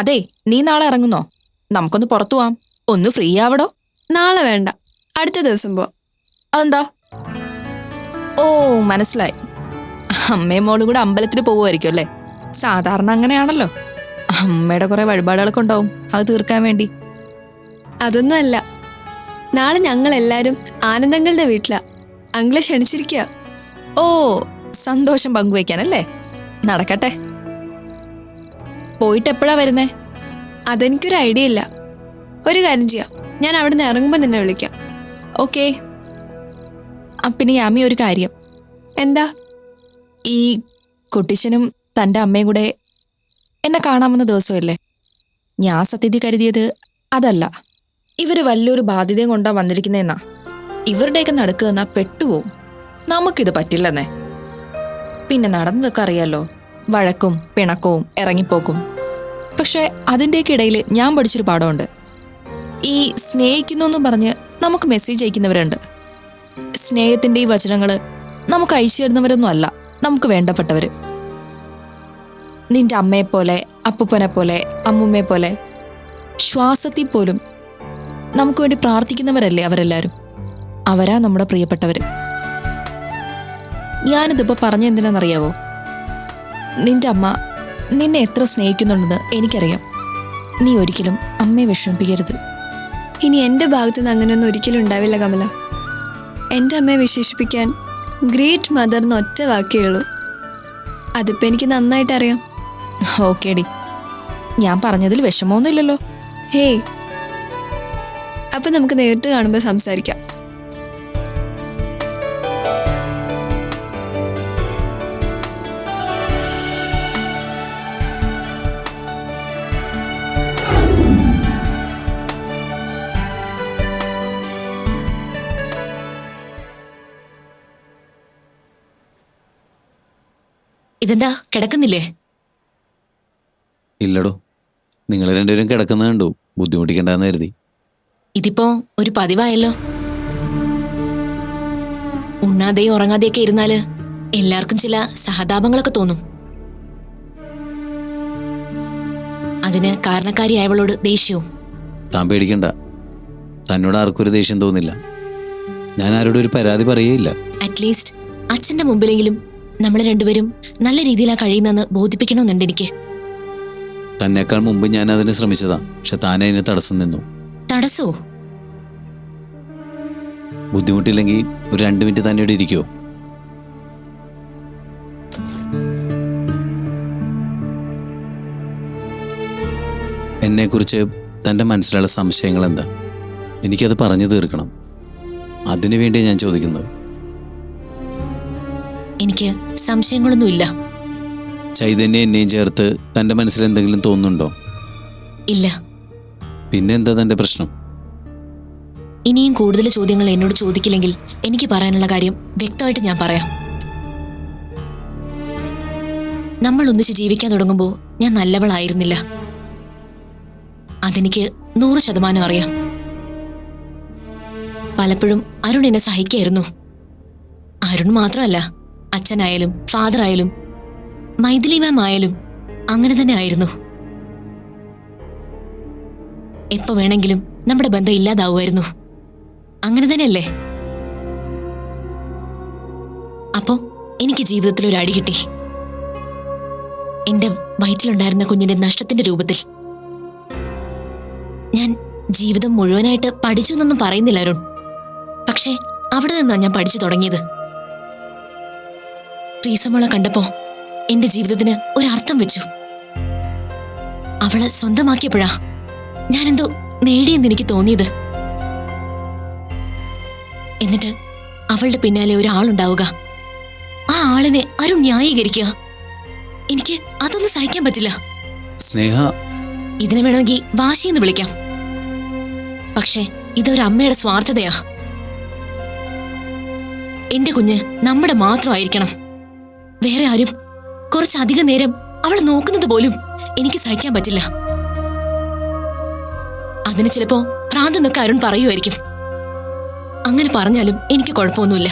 അതെ നീ നാളെ ഇറങ്ങുന്നോ? നമുക്കൊന്ന് പുറത്തു പോവാം. ഒന്ന് ഫ്രീ ആവടോ? നാളെ വേണ്ട. അടുത്ത ദിവസം പോ. അതെന്താ? ഓ മനസ്സിലായി. അമ്മയും മോളും കൂടെ അമ്പലത്തിൽ പോവുമായിരിക്കും അല്ലേ? സാധാരണ അങ്ങനെയാണല്ലോ. അമ്മയുടെ കുറെ വഴിപാടുകളൊക്കെ ഉണ്ടാവും. അത് തീർക്കാൻ വേണ്ടി. അതൊന്നുമല്ല. നാളെ ഞങ്ങൾ എല്ലാരും ആനന്ദങ്ങളുടെ വീട്ടിലാ. അങ്കിളെ ക്ഷണിച്ചിരിക്കുക ഓ സന്തോഷം പങ്കുവയ്ക്കാനല്ലേ? നടക്കട്ടെ. പോയിട്ട് എപ്പോഴാ വരുന്നേ? അതെനിക്കൊരു ഐഡിയ ഇല്ല. ഒരു കാര്യം ചെയ്യാം. ഞാൻ അവിടെ നിന്ന് ഇറങ്ങുമ്പോൾ നിന്നെ വിളിക്കാം. ഓക്കെ. പിന്നെ യാമി ഒരു കാര്യം. എന്താ? ഈ കുട്ടിച്ചനും തന്റെ അമ്മയും കൂടെ എന്നെ കാണാമെന്ന ദിവസമല്ലേ? ഞാൻ സത്യത്തിൽ കരുതിയത് അതല്ല. ഇവർ വലിയൊരു ബാധ്യതയും കൊണ്ടാ വന്നിരിക്കുന്നതെന്നാ ഇവരുടെയൊക്കെ നടക്കുകയെന്നാ പെട്ടുപോകും നമുക്കിത് പറ്റില്ലെന്നേ. പിന്നെ നടന്നതൊക്കെ അറിയാലോ. വഴക്കും പിണക്കവും ഇറങ്ങിപ്പോക്കും. പക്ഷെ അതിന്റെയൊക്കെ ഇടയിൽ ഞാൻ പഠിച്ചൊരു പാഠമുണ്ട്. ഈ സ്നേഹിക്കുന്നു എന്ന് പറഞ്ഞ് നമുക്ക് മെസ്സേജ് അയക്കുന്നവരുണ്ട്. സ്നേഹത്തിന്റെ ഈ വചനങ്ങൾ നമുക്ക് അയച്ചു തരുന്നവരൊന്നും അല്ല നമുക്ക് വേണ്ടപ്പെട്ടവർ നിന്റെ അമ്മയെ പോലെ അപ്പൂപ്പനെ പോലെ അമ്മൂമ്മയെപ്പോലെ പോലെ ശ്വാസത്തിൽ പോലും നമുക്ക് വേണ്ടി പ്രാർത്ഥിക്കുന്നവരല്ലേ അവരെല്ലാവരും? അവരാ നമ്മുടെ പ്രിയപ്പെട്ടവർ ഞാനിതിപ്പോൾ പറഞ്ഞെന്തിനാണെന്നറിയാവോ? നിന്റെ അമ്മ നിന്നെ എത്ര സ്നേഹിക്കുന്നുണ്ടെന്ന് എനിക്കറിയാം. നീ ഒരിക്കലും അമ്മയെ വിഷമിപ്പിക്കരുത്. ഇനി എന്റെ ഭാഗത്ത് നിന്ന് അങ്ങനെയൊന്നും ഒരിക്കലും ഉണ്ടാവില്ല കമല. എന്റെ അമ്മയെ വിശേഷിപ്പിക്കാൻ ഗ്രേറ്റ് മദർ എന്ന് ഒറ്റ വാക്കേ ഉള്ളൂ. അതിപ്പോൾ എനിക്ക് നന്നായിട്ട് അറിയാം. ഓക്കേടി. ഞാൻ പറഞ്ഞതിൽ വിഷമമൊന്നുമില്ലല്ലോ. ഹേയ്. അപ്പം നമുക്ക് നേരിട്ട് കാണുമ്പോൾ സംസാരിക്കാം. ഇതെന്താ? കിടക്കുന്നില്ലേ? ഇല്ലടോ. നിങ്ങൾ രണ്ടുപേരും കിടക്കുന്നത് കണ്ടു. ബുദ്ധിമുട്ടിക്കണ്ടെന്ന് കരുതി. ഇതിപ്പോ ഒരു പതിവായല്ലോ. ഉണ്ണാതെയും ഉറങ്ങാതെയൊക്കെ ഇരുന്നാൽ എല്ലാവർക്കും ചില സഹതാപങ്ങളൊക്കെ തോന്നും. അതിന് കാരണക്കാരിയായവളോട് ദേഷ്യവും. താൻ പേടിക്കണ്ട. തന്നോട് ആർക്കും ഒരു ദേഷ്യം തോന്നില്ല. ഞാൻ ആരോടും ഒരു പരാതി പറയുകയില്ല. അറ്റ്ലീസ്റ്റ് അച്ഛന്റെ മുമ്പിലെങ്കിലും നമ്മൾ രണ്ടുപേരും നല്ല രീതിയിലാ കഴിയുന്നെന്ന് ബോധിപ്പിക്കണമെന്നുണ്ട് എനിക്ക്. തന്നേക്കാൾ മുമ്പ് ഞാൻ അതിന് ശ്രമിച്ചതാ. പക്ഷെ താനെ അതിന് തടസ്സം നിന്നു. തടസ്സോ? ബുദ്ധിമുട്ടില്ലെങ്കിൽ ഒരു രണ്ട് മിനിറ്റ് തന്നെ ഇവിടെ ഇരിക്കുമോ എന്നെക്കുറിച്ച് തന്റെ മനസ്സിലുള്ള സംശയങ്ങൾ എന്താ എനിക്കത് പറഞ്ഞു തീർക്കണം. അതിനു വേണ്ടി ഞാൻ ചോദിക്കുന്നത്. എനിക്ക് സംശയങ്ങളൊന്നുമില്ല. ചൈതന്യ എന്നെയും ചേർത്ത് തന്റെ മനസ്സിൽ എന്തെങ്കിലും തോന്നുന്നുണ്ടോ? ഇല്ല. പിന്നെന്താ തന്റെ പ്രശ്നം? ഇനിയും കൂടുതൽ ചോദ്യങ്ങൾ എന്നോട് ചോദിക്കില്ലെങ്കിൽ എനിക്ക് പറയാനുള്ള കാര്യം വ്യക്തമായിട്ട് ഞാൻ പറയാം. നമ്മൾ ഒന്നിച്ച് ജീവിക്കാൻ തുടങ്ങുമ്പോൾ ഞാൻ നല്ലവളായിരുന്നില്ല. അതെനിക്ക് നൂറ് ശതമാനം അറിയാം. പലപ്പോഴും അരുൺ എന്നെ സഹിക്കായിരുന്നു. അരുൺ മാത്രമല്ല അച്ഛനായാലും ഫാദർ ആയാലും മൈഥിലി മാം ആയാലും അങ്ങനെ തന്നെ ആയിരുന്നു. എപ്പോ വേണമെങ്കിലും നമ്മുടെ ബന്ധം ഇല്ലാതാവുമായിരുന്നു. അങ്ങനെ തന്നെയല്ലേ? അപ്പോ എനിക്ക് ജീവിതത്തിൽ ഒരു അടി കിട്ടി. എന്റെ വയറ്റിലുണ്ടായിരുന്ന കുഞ്ഞിന്റെ നഷ്ടത്തിന്റെ രൂപത്തിൽ. ഞാൻ ജീവിതം മുഴുവനായിട്ട് പഠിച്ചു എന്നൊന്നും പറയുന്നില്ല അരുൺ. പക്ഷേ അവിടെ നിന്നാണ് ഞാൻ പഠിച്ചു തുടങ്ങിയത്. ട്രീസമോളെ കണ്ടപ്പോ എന്റെ ജീവിതത്തിന് ഒരർത്ഥം വെച്ചു. അവളെ സ്വന്തമാക്കിയപ്പോഴാ ഞാനെന്തോ നേടിയെന്ന് എനിക്ക് തോന്നിയത്. എന്നിട്ട് അവളുടെ പിന്നാലെ ഒരാളുണ്ടാവുക. ആ ആളിനെ ആരും ന്യായീകരിക്കുക. എനിക്ക് അതൊന്നും സഹിക്കാൻ പറ്റില്ല. സ്നേഹ. ഇതിനെ വേണമെങ്കിൽ വാശിയെന്ന് വിളിക്കാം. പക്ഷേ ഇതൊരു അമ്മയുടെ സ്വാർത്ഥതയാ. എന്റെ കുഞ്ഞ് നമ്മുടെ മാത്രമായിരിക്കണം. വേറെ ആരും. കുറച്ചധികം നേരം അവൾ നോക്കുന്നത് പോലും എനിക്ക് സഹിക്കാൻ പറ്റില്ല. അതിന് ചിലപ്പോ ഭ്രാന്തെന്നൊക്കെ അരുൺ പറയുമായിരിക്കും അങ്ങനെ പറഞ്ഞാലും എനിക്ക് കുഴപ്പമൊന്നുമില്ല.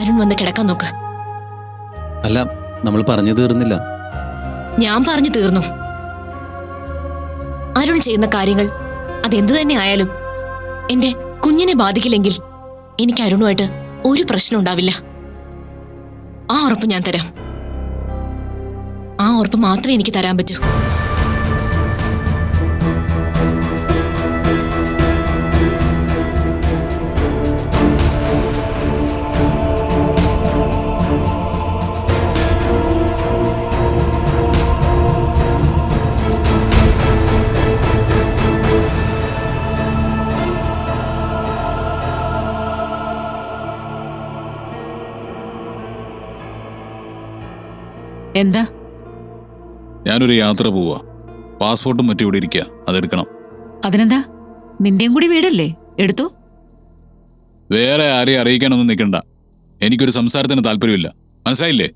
അരുൺ വന്ന് കിടക്കാൻ നോക്ക്. അല്ല നമ്മൾ പറഞ്ഞു തീർന്നില്ല. ഞാൻ പറഞ്ഞു തീർന്നു. അരുൺ ചെയ്യുന്ന കാര്യങ്ങൾ അതെന്തു തന്നെ ആയാലും എന്റെ കുഞ്ഞിനെ ബാധിക്കില്ലെങ്കിൽ എനിക്ക് അരുണുമായിട്ട് ഒരു പ്രശ്നം ഉണ്ടാവില്ല. ആ ഉറപ്പ് ഞാൻ തരാം. ആ ഉറപ്പ് മാത്രമേ എനിക്ക് തരാൻ പറ്റൂ. എന്താ? ഞാനൊരു യാത്ര പോവാ. പാസ്പോർട്ടും മറ്റും ഇവിടെ ഇരിക്കുക അതെടുക്കണം. അതിനെന്താ? നിന്റെയും കൂടി വീടല്ലേ? എടുത്തു. വേറെ ആരെയും അറിയിക്കാനൊന്നും നിൽക്കണ്ട എനിക്കൊരു സംസാരത്തിന് താല്പര്യമില്ല. മനസ്സിലായില്ലേ?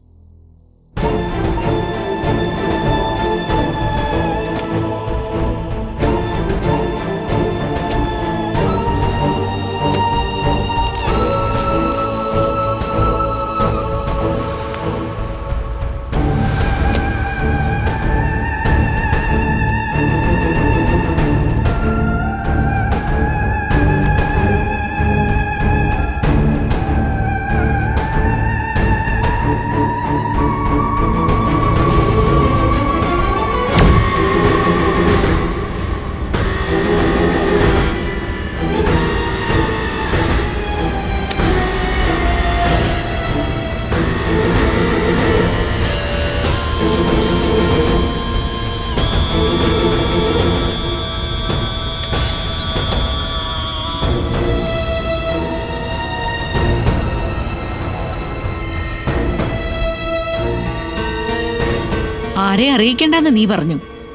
ആരെ അറിയിക്കണ്ടെന്ന് നീ പറഞ്ഞു.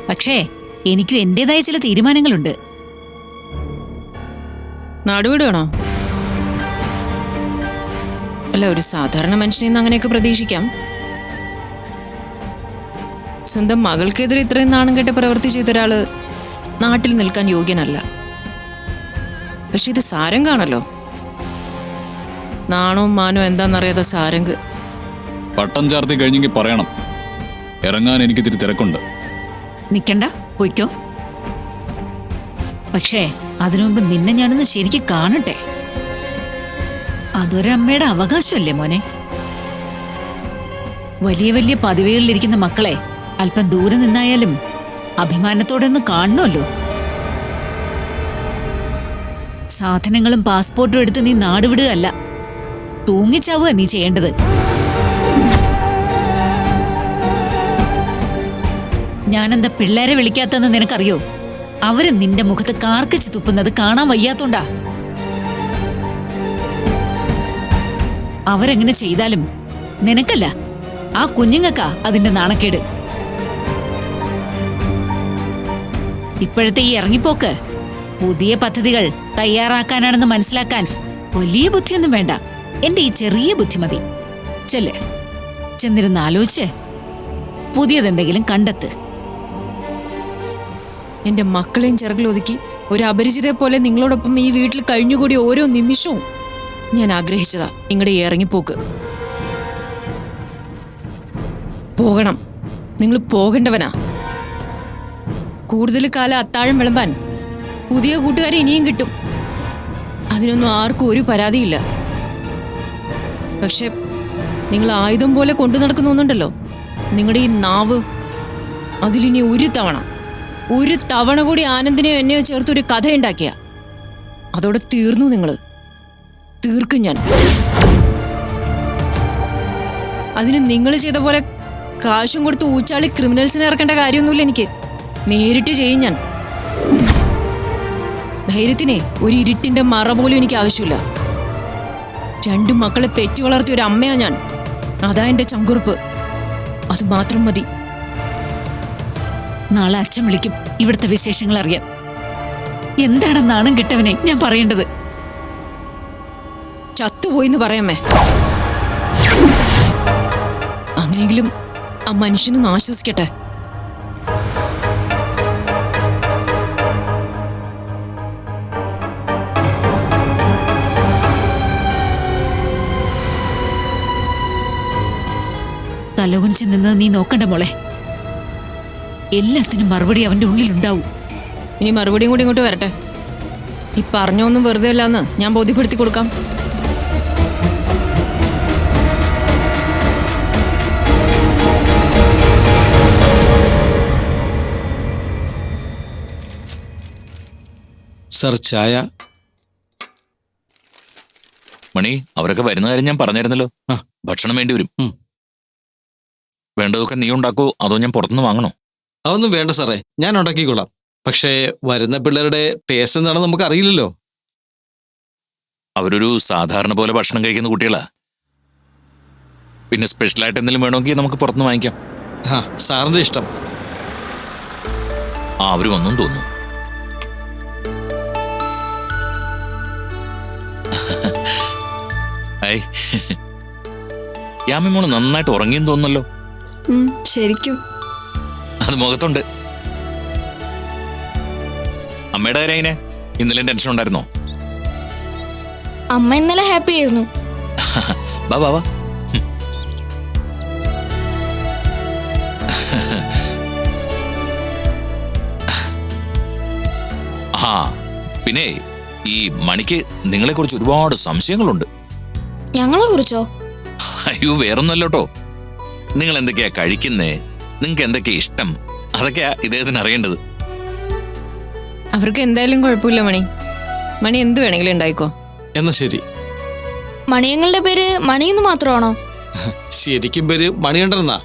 പക്ഷേ എനിക്കും എന്റേതായ ചില തീരുമാനങ്ങളുണ്ട്. നാടുവിടുകയാണോ അല്ല ഒരു സാധാരണ മനുഷ്യനിൽ നിന്ന് അങ്ങനെയൊക്കെ പ്രതീക്ഷിക്കാം. സ്വന്തം മകൾക്കെതിരെ ഇത്രയും നാണം കെട്ട പ്രവൃത്തി ചെയ്ത ഒരാൾ നാട്ടിൽ നിൽക്കാൻ യോഗ്യനല്ല. പക്ഷെ ഇത് സാരം കാണല്ലോ നാണവും മാനവും എന്താണെന്നറിയാത്ത സാരംഗ്. പട്ടം ചാർത്തി കഴിഞ്ഞെങ്കിൽ പറയണം. ഇറങ്ങാൻ എനിക്ക് ഇത്തിരി തിരക്കുണ്ട്. നിക്കണ്ട പോയിക്കോ. പക്ഷേ അതിനു മുമ്പ് നിന്നെ ഞാനൊന്ന് ശരിക്കും കാണട്ടെ. അതൊരമ്മയുടെ അവകാശമല്ലേ മോനെ? വലിയ വലിയ പദവികളിലിരിക്കുന്ന മക്കളെ അല്പം ദൂരെ നിന്നായാലും അഭിമാനത്തോടെ ഒന്ന് കാണണമല്ലോ. സാധനങ്ങളും പാസ്പോർട്ടും എടുത്ത് നീ നാടുവിടുകയല്ല. തൂങ്ങിച്ചാവുക നീ ചെയ്യേണ്ടത്. ഞാനെന്താ പിള്ളേരെ വിളിക്കാത്തെന്ന് നിനക്കറിയോ? അവർ നിന്റെ മുഖത്ത് കാർക്കിച്ച് തുപ്പുന്നത് കാണാൻ വയ്യാത്തോണ്ടാ. അവരെങ്ങനെ ചെയ്താലും നിനക്കല്ല ആ കുഞ്ഞുങ്ങൾക്കാ അതിന്റെ നാണക്കേട്. ഇപ്പോഴത്തെ ഈ ഇറങ്ങിപ്പോക്ക് പുതിയ പദ്ധതികൾ തയ്യാറാക്കാനാണെന്ന് മനസ്സിലാക്കാൻ വലിയ ബുദ്ധിയൊന്നും വേണ്ട. എന്റെ ഈ ചെറിയ ബുദ്ധിമതി മതി. ചെല്ല്. ചെന്നിരുന്ന് ആലോചിച്ച് പുതിയതെന്തെങ്കിലും കണ്ടെത്ത്. എന്റെ മക്കളെയും ചിറകിലൊതുക്കി ഒരു അപരിചിതയെ പോലെ നിങ്ങളോടൊപ്പം ഈ വീട്ടിൽ കഴിഞ്ഞുകൂടി ഓരോ നിമിഷവും ഞാൻ ആഗ്രഹിച്ചതാ. നിങ്ങളുടെ ഈ ഇറങ്ങിപ്പോക്ക്. പോകണം. നിങ്ങൾ പോകേണ്ടവനാ. കൂടുതൽ കാലം അത്താഴം വിളമ്പാൻ പുതിയ കൂട്ടുകാരെ ഇനിയും കിട്ടും. അതിനൊന്നും ആർക്കും ഒരു പരാതിയില്ല. പക്ഷെ നിങ്ങൾ ആയുധം പോലെ കൊണ്ടു നടക്കുന്നുണ്ടല്ലോ നിങ്ങളുടെ ഈ നാവ് അതിലിനി ഒരു തവണ ഒരു തവണ കൂടി ആനന്ദിനെയോ എന്നെയോ ചേർത്ത് ഒരു കഥ ഉണ്ടാക്കിയ. അതോടെ തീർന്നു നിങ്ങൾ തീർക്കും ഞാൻ. അതിന് നിങ്ങൾ ചെയ്ത പോലെ കാശും കൊടുത്ത് ഊച്ചാളി ക്രിമിനൽസിനെ ഇറക്കേണ്ട കാര്യമൊന്നുമില്ല എനിക്ക്. നേരിട്ട് ചെയ്യും ഞാൻ. ധൈര്യത്തിനെ ഒരു ഇരുട്ടിന്റെ മറ പോലും എനിക്ക് ആവശ്യമില്ല. രണ്ടു മക്കളെ പെറ്റു വളർത്തിയ ഒരു അമ്മയാ ഞാൻ. അതാ എന്റെ ചങ്കുറുപ്പ്. അത് മാത്രം മതി. നാളെ അച്ഛൻ വിളിക്കും. ഇവിടുത്തെ വിശേഷങ്ങൾ അറിയാൻ. എന്താണ് നാണം കിട്ടവനെ? ഞാൻ പറയേണ്ടത്. ചത്തുപോയിന്ന് പറയാമേ അങ്ങനെയെങ്കിലും ആ മനുഷ്യനൊന്ന് ആശ്വസിക്കട്ടെ. തലകുനിച്ച് നിന്ന് നീ നോക്കണ്ട മോളെ. എല്ലാത്തിനും മറുപടി അവന്റെ ഉള്ളിലുണ്ടാവും. ഇനി മറുപടിയും കൂടി ഇങ്ങോട്ട് വരട്ടെ. ഈ പറഞ്ഞൊന്നും വെറുതെ അല്ലാന്ന് ഞാൻ ബോധ്യപ്പെടുത്തി കൊടുക്കാം. സർ ചായ? മണി അവരൊക്കെ വരുന്ന കാര്യം ഞാൻ പറഞ്ഞായിരുന്നല്ലോ. ഭക്ഷണം വേണ്ടി വരും. വേണ്ടതൊക്കെ നീ ഉണ്ടാക്കൂ അതോ ഞാൻ പുറത്തുനിന്ന് വാങ്ങണോ? അതൊന്നും വേണ്ട സാറേ ഞാൻ ഉണ്ടാക്കിക്കൊള്ളാം പക്ഷേ വരുന്ന പിള്ളേരുടെ ടേസ്റ്റ് എന്താണെന്ന് നമുക്ക് അറിയില്ലല്ലോ അവരൊരു സാധാരണ പോലെ ഭക്ഷണം കഴിക്കുന്ന കുട്ടികളാ. പിന്നെ സ്പെഷ്യൽ ആയിട്ട് എന്തെങ്കിലും വേണമെങ്കിൽ നമുക്ക് പുറത്തുനിന്ന് വാങ്ങിക്കാം. ആ സാറിന്റെ ഇഷ്ടം. ആ അവർ വന്നും തോന്നുന്നു ഐ യാമി മോൾ നന്നായിട്ട് ഉറങ്ങിയെന്ന് തോന്നുന്നല്ലോ. ശരിക്കും. അത് മുഖത്തുണ്ട്. അമ്മയുടെ കാര്യം എങ്ങനെ? ഇന്നലെ ടെൻഷൻ ഉണ്ടായിരുന്നോ? അമ്മ ഇന്നലെ ഹാപ്പി ആയിരുന്നു. വാ വാ വാ. ആ പിന്നെ ഈ മണിക്ക് നിങ്ങളെ കുറിച്ച് ഒരുപാട് സംശയങ്ങളുണ്ട്. ഞങ്ങളെ കുറിച്ചോ? അയ്യോ വേറൊന്നല്ലോട്ടോ നിങ്ങൾ എന്തൊക്കെയാ കഴിക്കുന്നേ? നിങ്ങൾക്ക് എന്തൊക്കെ ഇഷ്ടം? അതൊക്കെയാ ഇദ്ദേഹത്തിന് അറിയേണ്ടത്. അവർക്ക് എന്തായാലും കുഴപ്പമില്ല മണി. മണി എന്ത് വേണമെങ്കിലും ഉണ്ടായിക്കോ. എന്നാ ശരി. മണിയങ്ങളുടെ പേര് മണിയെന്ന് മാത്രമാണോ? ശരിക്കും പേര് മണികണ്ഠനെന്നാ.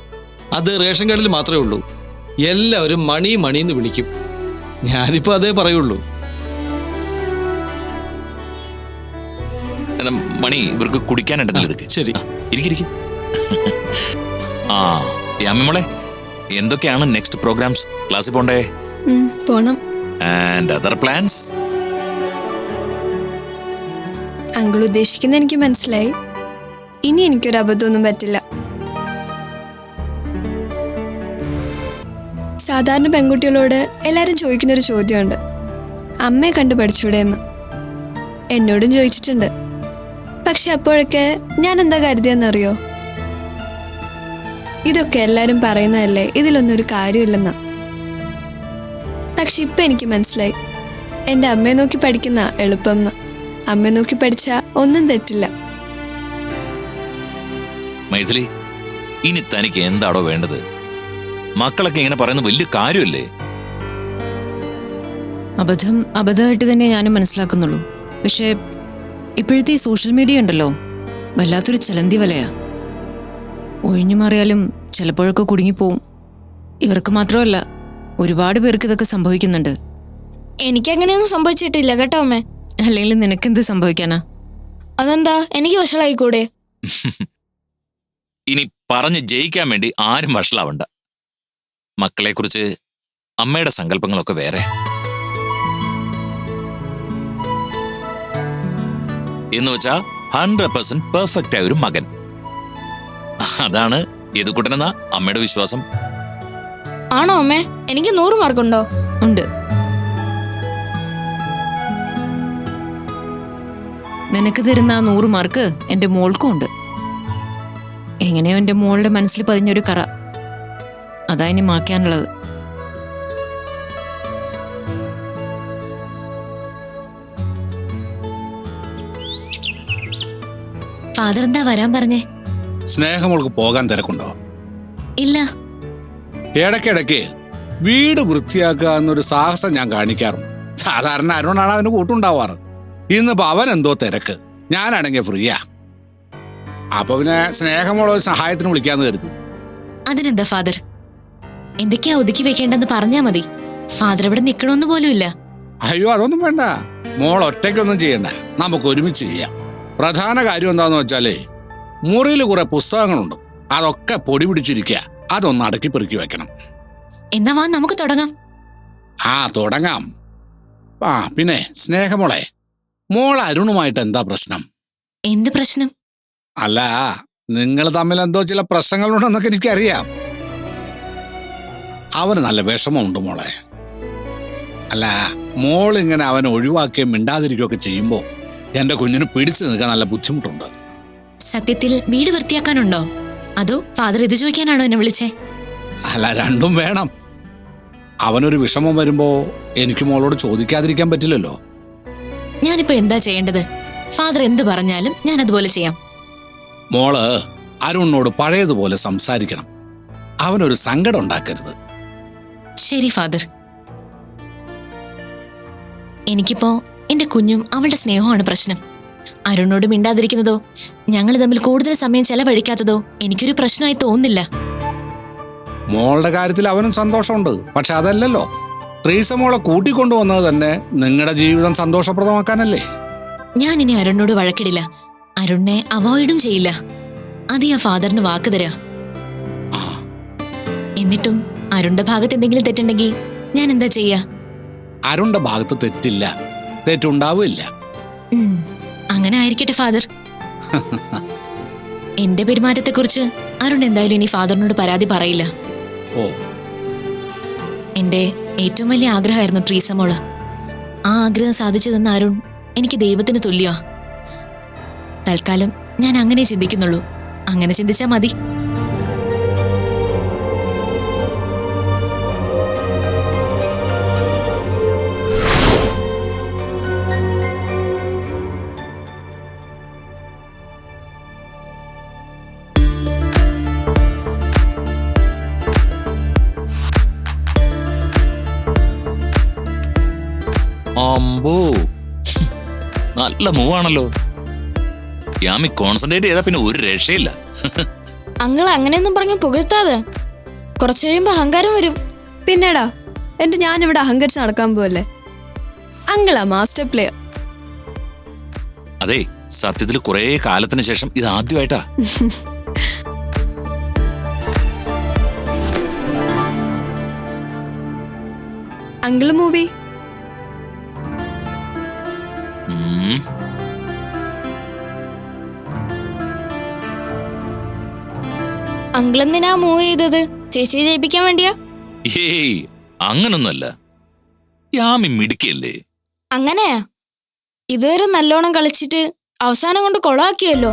അത് റേഷൻ കാർഡിൽ മാത്രമേ ഉള്ളൂ. എല്ലാവരും മണി മണി എന്ന് വിളിക്കും. ഞാനിപ്പോ അതേ പറയുള്ളൂ. എന്നാ മണി ഇവർക്ക് കുടിക്കാനുണ്ടെങ്കിൽ എടുക്ക് ശരി. ഇരിക്കിരിക്കും ആ യാമിമോളെ എന്തൊക്കെയാണ് നെക്സ്റ്റ് പ്രോഗ്രാംസ് ക്ലാസ്സിൽ പോണ്ടേ? പോണം. ആൻഡ് അതർ പ്ലാൻസ് അങ്കിൾ ഉദ്ദേശിക്കുന്ന എനിക്ക് മനസ്സിലായി. ഇനി എനിക്കൊരു അബദ്ധമൊന്നും പറ്റില്ല. സാധാരണ പെൺകുട്ടികളോട് എല്ലാവരും ചോദിക്കുന്നൊരു ചോദ്യമുണ്ട്. അമ്മയെ കണ്ടു പഠിച്ചൂടെ എന്ന്. എന്നോടും ചോദിച്ചിട്ടുണ്ട്. പക്ഷെ അപ്പോഴൊക്കെ ഞാൻ എന്താ കരുതിയെന്നറിയോ? ഇതൊക്കെ എല്ലാവരും പറയുന്നതല്ലേ? ഇതിലൊന്നും ഒരു കാര്യമില്ലെന്ന്. പക്ഷെ ഇപ്പം എനിക്ക് മനസ്സിലായി. എന്റെ അമ്മയെ നോക്കി പഠിക്കുന്ന എളുപ്പം എന്ന് അമ്മയെ നോക്കി പഠിച്ചാൽ ഒന്നും തെറ്റില്ല. മൈഥിലി ഇനി തനിക്ക് എന്താണോ വേണ്ടത്? മക്കളൊക്കെ ഇങ്ങനെ പറയുന്ന വലിയ കാര്യമല്ലേ? അബദ്ധം അബദ്ധമായിട്ട് തന്നെ ഞാനും മനസ്സിലാക്കുന്നുള്ളൂ. പക്ഷേ ഇപ്പോഴത്തെ ഈ സോഷ്യൽ മീഡിയ ഉണ്ടല്ലോ. വല്ലാത്തൊരു ചലന്തി വലയാ. ഒഴിഞ്ഞു മാറിയാലും ചിലപ്പോഴൊക്കെ കുടുങ്ങിപ്പോവും. ഇവർക്ക് മാത്രമല്ല ഒരുപാട് പേർക്ക് ഇതൊക്കെ സംഭവിക്കുന്നുണ്ട്. എനിക്ക് അങ്ങനെയൊന്നും സംഭവിച്ചിട്ടില്ല കേട്ടോ അമ്മേ. അല്ലെങ്കിൽ നിനക്കെന്ത് സംഭവിക്കാനാ? അതെന്താ? എനിക്ക് വഷളായിക്കൂടെ? ഇനി പറഞ്ഞ് ജയിക്കാൻ വേണ്ടി ആരും വഷളാവണ്ട. മക്കളെക്കുറിച്ച് അമ്മയുടെ സങ്കല്പങ്ങളൊക്കെ വേറെ. എന്ന് വെച്ചാ ഹൺഡ്രഡ് പെർസെന്റ് പെർഫെക്റ്റ് ആയ ഒരു മകൻ. അതാണ് യദുക്കുട്ടനെന്ന അമ്മയുടെ വിശ്വാസം. ആണോ അമ്മേ? എനിക്ക് നൂറ് മാർക്കുണ്ടോ? ഉണ്ട്. നിനക്ക് തരുന്ന ആ നൂറ് മാർക്ക് എന്റെ മോൾക്കും ഉണ്ട്. എങ്ങനെയോ എന്റെ മോളുടെ മനസ്സിൽ പതിഞ്ഞൊരു കറ. അതാ ഇനി മാക്കാനുള്ളത് ഫാദർ എന്താ വരാൻ പറഞ്ഞേ? സ്നേഹമോൾക്ക് പോകാൻ തിരക്കുണ്ടോ? ഇല്ല. ഇടയ്ക്കിടയ്ക്ക് വീട് വൃത്തിയാക്കുക എന്നൊരു സാഹസം ഞാൻ കാണിക്കാറുണ്ട്. സാധാരണ അരുണാണ് അതിന് കൂട്ടുണ്ടാവാറ്. ഇന്നിപ്പോ അവൻ എന്തോ തിരക്ക്. ഞാനാണെങ്കിൽ ഫ്രീയാ. അപ്പൊ പിന്നെ സ്നേഹമുള്ള സഹായത്തിന് വിളിക്കാന്ന് കരുതി. അതിനെന്താ ഫാദർ? എന്തൊക്കെയാ ഒതുക്കി വെക്കേണ്ടെന്ന് പറഞ്ഞാ മതി. ഫാദർ ഇവിടെ നിക്കണമെന്ന് പോലും ഇല്ല. അയ്യോ അതൊന്നും വേണ്ട. മോൾ ഒറ്റയ്ക്കൊന്നും ചെയ്യണ്ട. നമുക്ക് ഒരുമിച്ച് ചെയ്യാം. പ്രധാന കാര്യം എന്താന്ന് വെച്ചാലേ മുറിയിൽ കുറെ പുസ്തകങ്ങളുണ്ട്. അതൊക്കെ പൊടി പിടിച്ചിരിക്കുക. അതൊന്ന് അടക്കി പെറുക്കി വെക്കണം. എന്നാ വാ നമുക്ക് തുടങ്ങാം. ആ തുടങ്ങാം. ആ പിന്നെ സ്നേഹമോളെ മോൾ അരുണുമായിട്ട് എന്താ പ്രശ്നം? എന്ത് പ്രശ്നം? അല്ല നിങ്ങൾ തമ്മിൽ എന്തോ ചില പ്രശ്നങ്ങളുണ്ടെന്നൊക്കെ എനിക്കറിയാം. അവന് നല്ല വിഷമമുണ്ട് മോളെ. അല്ല മോൾ ഇങ്ങനെ അവനെ ഒഴിവാക്കുകയും മിണ്ടാതിരിക്കുകയൊക്കെ ചെയ്യുമ്പോൾ എന്റെ കുഞ്ഞിന് പിടിച്ചു നിൽക്കാൻ നല്ല ബുദ്ധിമുട്ടുണ്ട്. സത്യത്തിൽ വീട് വൃത്തിയാക്കാനുണ്ടോ? അതോ ഫാദർ ഇത് ചോദിക്കാനാണോ എന്നെ വിളിച്ചേ? അല്ല രണ്ടും വേണം. അവനൊരു വിഷമം വരുമ്പോ എനിക്ക് മോളോട് ചോദിക്കാതിരിക്കാൻ പറ്റില്ലല്ലോ. ഞാനിപ്പോ എന്താ ചെയ്യേണ്ടത്? ഫാദർ എന്ത് പറഞ്ഞാലും ഞാൻ അതുപോലെ ചെയ്യാം. മോൾ അരുണിനോട് പഴയതുപോലെ സംസാരിക്കണം. അവനൊരു സങ്കടം ഉണ്ടാക്കരുത്. ശരി ഫാദർ എനിക്കിപ്പോ എന്റെ കുഞ്ഞും അവളുടെ സ്നേഹമാണ് പ്രശ്നം. അരുണിനോട് മിണ്ടാതിരിക്കുന്നതോ? ഞങ്ങൾ തമ്മിൽ കൂടുതൽ സമയം ചെലവഴിക്കാത്തതോ? എനിക്കൊരു പ്രശ്നമായി തോന്നുന്നില്ല. മോളുടെ കാര്യത്തിൽ അവനും സന്തോഷമുണ്ട്. പക്ഷെ അതല്ലല്ലോ. ട്രീസ മോളെ കൂട്ടിക്കൊണ്ടുവന്നത് തന്നെ നിങ്ങളുടെ ജീവിതം സന്തോഷപ്രദമാക്കാനല്ലേ? ഞാൻ ഇനി അരുണിനോട് വഴക്കിടില്ല. അരുണിനെ അവോയ്ഡും ചെയ്യില്ല. അത് ഞാൻ ഫാദറിന് വാക്ക് തരാ. എന്നിട്ടും അരുണിന്റെ ഭാഗത്ത് എന്തെങ്കിലും തെറ്റുണ്ടെങ്കിൽ ഞാൻ എന്താ ചെയ്യാ? അരുണിന്റെ ഭാഗത്ത് തെറ്റില്ല. തെറ്റുണ്ടാവില്ല. അങ്ങനെ ആയിരിക്കട്ടെ ഫാദർ. എന്റെ പെരുമാറ്റത്തെക്കുറിച്ച് അരുൺ എന്തായാലും ഇനി ഫാദറിനോട് പരാതി പറയില്ല. ഓ. എന്റെ ഏറ്റവും വലിയ ആഗ്രഹമായിരുന്നു ട്രീസ മോൾ. ആ ആഗ്രഹം സാധിച്ചു തന്ന അരുൺ എനിക്ക് ദൈവത്തിന് തുല്യ തൽക്കാലം ഞാൻ അങ്ങനെ ചിന്തിക്കുന്നുള്ളൂ. അങ്ങനെ ചിന്തിച്ചാ മതി. നല്ല മൂവാണല്ലോ. യാമി കോൺസെൻട്രേറ്റ് ചെയ്താ പിന്നെ ഒരു രക്ഷയില്ല. അങ്ങൾ അങ്ങനെയൊന്നും പറഞ്ഞു പുകഴ്ത്താതെ. കുറച്ചു കഴിയുമ്പോ അഹങ്കാരം വരും. പിന്നെടാ എന്റെ ഞാൻ ഞാനിവിടെ അഹങ്കരിച്ച് നടക്കാൻ പോവല്ലേ? അങ്കിളാ മാസ്റ്റർ പ്ലെയർ അതെ സത്യത്തിൽ കുറെ കാലത്തിന് ശേഷം ഇത് ആദ്യമായിട്ടാ. അങ്കിൾ മൂവി എന്തിനാ മൂവ് ചെയ്തത്? ചേച്ചിയെ ജയിപ്പിക്കാൻ വേണ്ടിയാ? ഏയ് അങ്ങനൊന്നല്ല യാമി മിടുക്കിയല്ലേ? അങ്ങനെയാ ഇതുവരെ നല്ലോണം കളിച്ചിട്ട് അവസാനം കൊണ്ട് കൊളാക്കിയല്ലോ?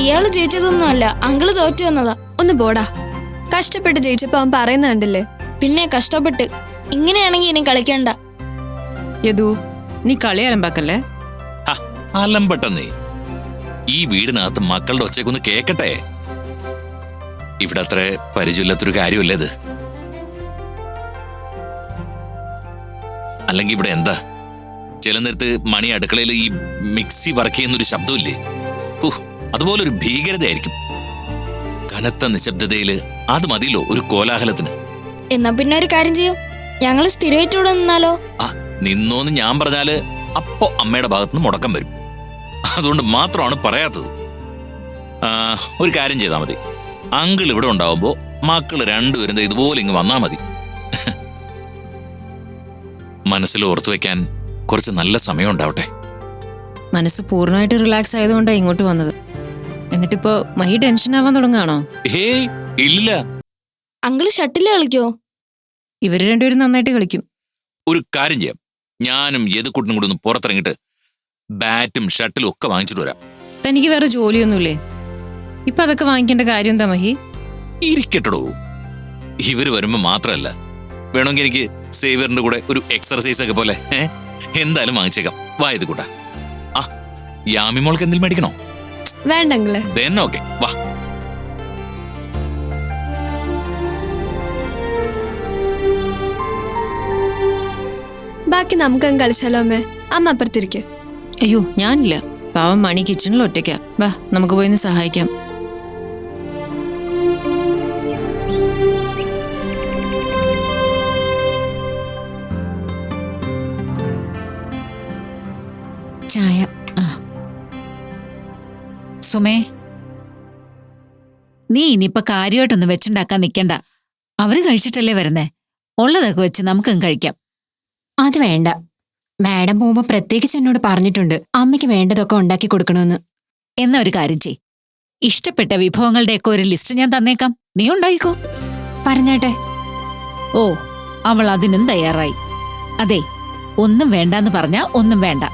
ഇയാൾ ജയിച്ചതൊന്നുമല്ല അങ്കിൾ തോറ്റു വന്നതാ ഒന്ന് പോടാ. കഷ്ടപ്പെട്ട് ജയിച്ചപ്പോ അവൻ പറയുന്ന കണ്ടില്ലേ? പിന്നെ കഷ്ടപ്പെട്ട്. ഇങ്ങനെയാണെങ്കിൽ ഇനി കളിക്കണ്ട. യദു നീ കളി അലമ്പാക്കല്ലേ? അലമ്പട്ടെന്നേ. ഈ വീടിനകത്ത് മക്കളുടെ ഒച്ചയ്ക്കൊന്ന് കേക്കട്ടെ? ഇവിടെ അത്ര പരിചയമില്ലാത്തൊരു കാര്യമല്ലേ ഇത്? അല്ലെങ്കിൽ ഇവിടെ എന്താ? ചില നേരത്ത് മണി അടുക്കളയിൽ ഈ മിക്സി വർക്ക് ചെയ്യുന്നൊരു ശബ്ദമില്ലേ? അതുപോലെ ഒരു ഭീകരതയായിരിക്കും. കനത്ത നിശബ്ദതയിൽ അത് മതിയല്ലോ ഒരു കോലാഹലത്തിന്. എന്നാ പിന്നെ ഒരു കാര്യം ചെയ്യും. ഞങ്ങൾ സ്ഥിരമായിട്ട് ഇവിടെ നിന്നാലോ? ആ നിന്നോന്ന് ഞാൻ പറഞ്ഞാൽ അപ്പോ അമ്മയുടെ ഭാഗത്തുനിന്ന് മുടക്കം വരും. അതുകൊണ്ട് മാത്രമാണ് പറയാത്തത്. ഒരു കാര്യം ചെയ്താൽ മതി. അങ്കിൾ ഇവിടെ ഉണ്ടാവുമ്പോൾ മക്കൾ രണ്ടുപേരും ഇതുപോലെ ഇങ്ങ് വന്നാൽ മതി. മനസ്സിൽ ഓർത്തു വെക്കാൻ കുറച്ച് നല്ല സമയം ഉണ്ടാവട്ടെ. മനസ്സ് പൂർണമായിട്ട് റിലാക്സ് ആയതുകൊണ്ടാണ് ഇങ്ങോട്ട് വന്നത്. എന്നിട്ടിപ്പോ മഹി ടെൻഷൻ ആവാൻ തുടങ്ങാണോ ഏയ് ഇല്ല. അങ്കിൾ ഷട്ടിൽ കളിക്കോ? ഇവർ രണ്ടുപേരും നന്നായിട്ട് കളിക്കും. ഒരു കാര്യം ചെയ്യാം. ഞാനും യദുക്കുട്ടിനും കൂടെ ഒന്ന് പുറത്തിറങ്ങിയിട്ട് ബാറ്റും ഷട്ടിലും ഒക്കെ വാങ്ങിച്ചിട്ട് വരാം. തനിക്ക് വേറെ ജോലിയൊന്നുമില്ലേ? ഇപ്പൊ അതൊക്കെ വാങ്ങിക്കേണ്ട കാര്യം എന്താ മഹി? ഇരിക്കട്ടടോ. ഇവർ വരുമ്പോ മാത്രല്ല വേണമെങ്കിൽ എനിക്ക് സേവിയറിന്റെ കൂടെ ഒരു എക്സർസൈസ് ഒക്കെ പോലെ ഏ? എന്തായാലും വാങ്ങിച്ചേക്കാം. വായത് കൂട്ടാ. ആ യാമി മോൾക്ക് എന്തെങ്കിലും മേടിക്കണോ? വേണ്ട അങ്കിളെ. Then ഓക്കെ വാ. ബാക്കി നമുക്കങ്ങ് കളിച്ചാലോ അമ്മേ? അമ്മ അപ്പുറത്തിരിക്കെ. അയ്യോ ഞാനില്ല. പാവം മണി കിച്ചണിൽ ഒറ്റയ്ക്കാ. വാ നമുക്ക് പോയിന്ന് സഹായിക്കാം. ചായ. സുമേ. നീ ഇനിയിപ്പൊ കാര്യമായിട്ടൊന്നും വെച്ചുണ്ടാക്കാൻ നിൽക്കണ്ട അവർ കഴിച്ചിട്ടല്ലേ വരുന്നേ? ഉള്ളതൊക്കെ വെച്ച് നമുക്കും കഴിക്കാം. അത് വേണ്ട. മാഡം പോകുമ്പോൾ പ്രത്യേകിച്ച് എന്നോട് പറഞ്ഞിട്ടുണ്ട് അമ്മയ്ക്ക് വേണ്ടതൊക്കെ ഉണ്ടാക്കി കൊടുക്കണമെന്ന്. എന്ന ഒരു കാര്യം ചെയ് ഇഷ്ടപ്പെട്ട വിഭവങ്ങളുടെയൊക്കെ ഒരു ലിസ്റ്റ് ഞാൻ തന്നേക്കാം. നീ ഉണ്ടായിക്കോ പറഞ്ഞാട്ടെ. ഓ അവൾ അതിനും തയ്യാറായി. അതെ ഒന്നും വേണ്ടാന്ന് പറഞ്ഞാ ഒന്നും വേണ്ട.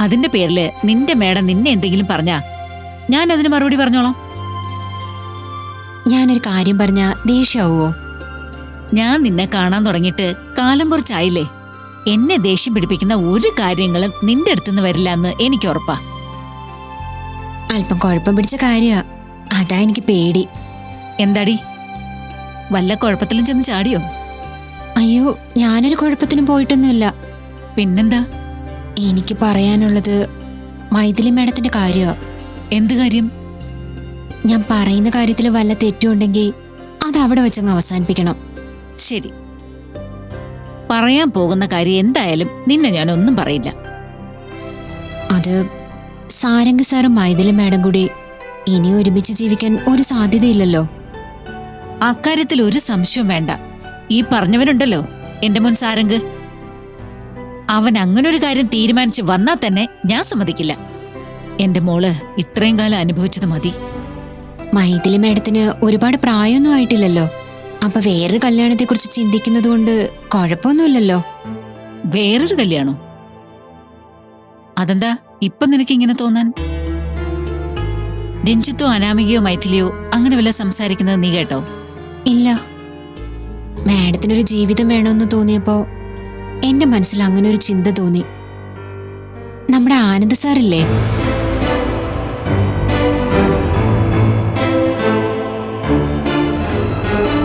അതിന്റെ പേരിൽ നിന്റെ മേഡം നിന്നെ എന്തെങ്കിലും പറഞ്ഞാ ഞാൻ അതിന് മറുപടി പറഞ്ഞോളാം. ഞാനൊരു കാര്യം പറഞ്ഞ ദേഷ്യാവോ? ഞാൻ നിന്നെ കാണാൻ തുടങ്ങിയിട്ട് കാലം കുറച്ചായില്ലേ? എന്നെ ദേഷ്യം പിടിപ്പിക്കുന്ന ഒരു കാര്യങ്ങളും നിന്റെ അടുത്തുനിന്ന് വരില്ല എന്ന് എനിക്ക് ഉറപ്പാ. അല്പം കുഴപ്പം പിടിച്ച കാര്യ. അതാ എനിക്ക് പേടി. എന്താടി? വല്ല കുഴപ്പത്തിലും ചെന്ന് ചാടിയോ? അയ്യോ ഞാനൊരു കുഴപ്പത്തിനും പോയിട്ടൊന്നുമില്ല. പിന്നെന്താ? എനിക്ക് പറയാനുള്ളത് മൈഥിലി മേഡത്തിന്റെ കാര്യ. എന്ത് കാര്യം? ഞാൻ പറയുന്ന കാര്യത്തിൽ വല്ല തെറ്റുണ്ടെങ്കിൽ അത് അവിടെ വെച്ചങ്ങ് അവസാനിപ്പിക്കണം. ശരി. പറയാൻ പോകുന്ന കാര്യം എന്തായാലും നിന്നെ ഞാൻ ഒന്നും പറയില്ല. അത് സാരംഗ് സാറും മൈഥിലി മാഡം കൂടി ഇനി ഒരുമിച്ച് ജീവിക്കാൻ ഒരു സാധ്യതയില്ലല്ലോ. അക്കാര്യത്തിൽ ഒരു സംശയവും വേണ്ട. ഈ പറഞ്ഞവനുണ്ടല്ലോ എന്റെ മുൻ സാരംഗ്. അവൻ അങ്ങനെ ഒരു കാര്യം തീരുമാനിച്ച് വന്നാൽ തന്നെ ഞാൻ സമ്മതിക്കില്ല. എന്റെ മോൾ ഇത്രയും കാലം അനുഭവിച്ചത് മതി. മൈഥിലി മാഡത്തിന് ഒരുപാട് പ്രായമൊന്നും ആയിട്ടില്ലല്ലോ. അപ്പൊ വേറൊരു കല്യാണത്തെ കുറിച്ച് ചിന്തിക്കുന്നത് കൊണ്ട് കുഴപ്പമൊന്നുമില്ലല്ലോ. വേറൊരു കല്യാണോ? അതെന്താ ഇപ്പൊ നിനക്ക് ഇങ്ങനെ തോന്നാൻ? രഞ്ജിത്തോ അനാമികയോ മൈഥിലിയോ അങ്ങനെ വല്ല സംസാരിക്കുന്നത് നീ കേട്ടോ? ഇല്ല. മാഡത്തിനൊരു ജീവിതം വേണമെന്ന് തോന്നിയപ്പോ എന്റെ മനസ്സിൽ അങ്ങനെ ഒരു ചിന്ത തോന്നി. നമ്മുടെ ആനന്ദ് സാറില്ലേ?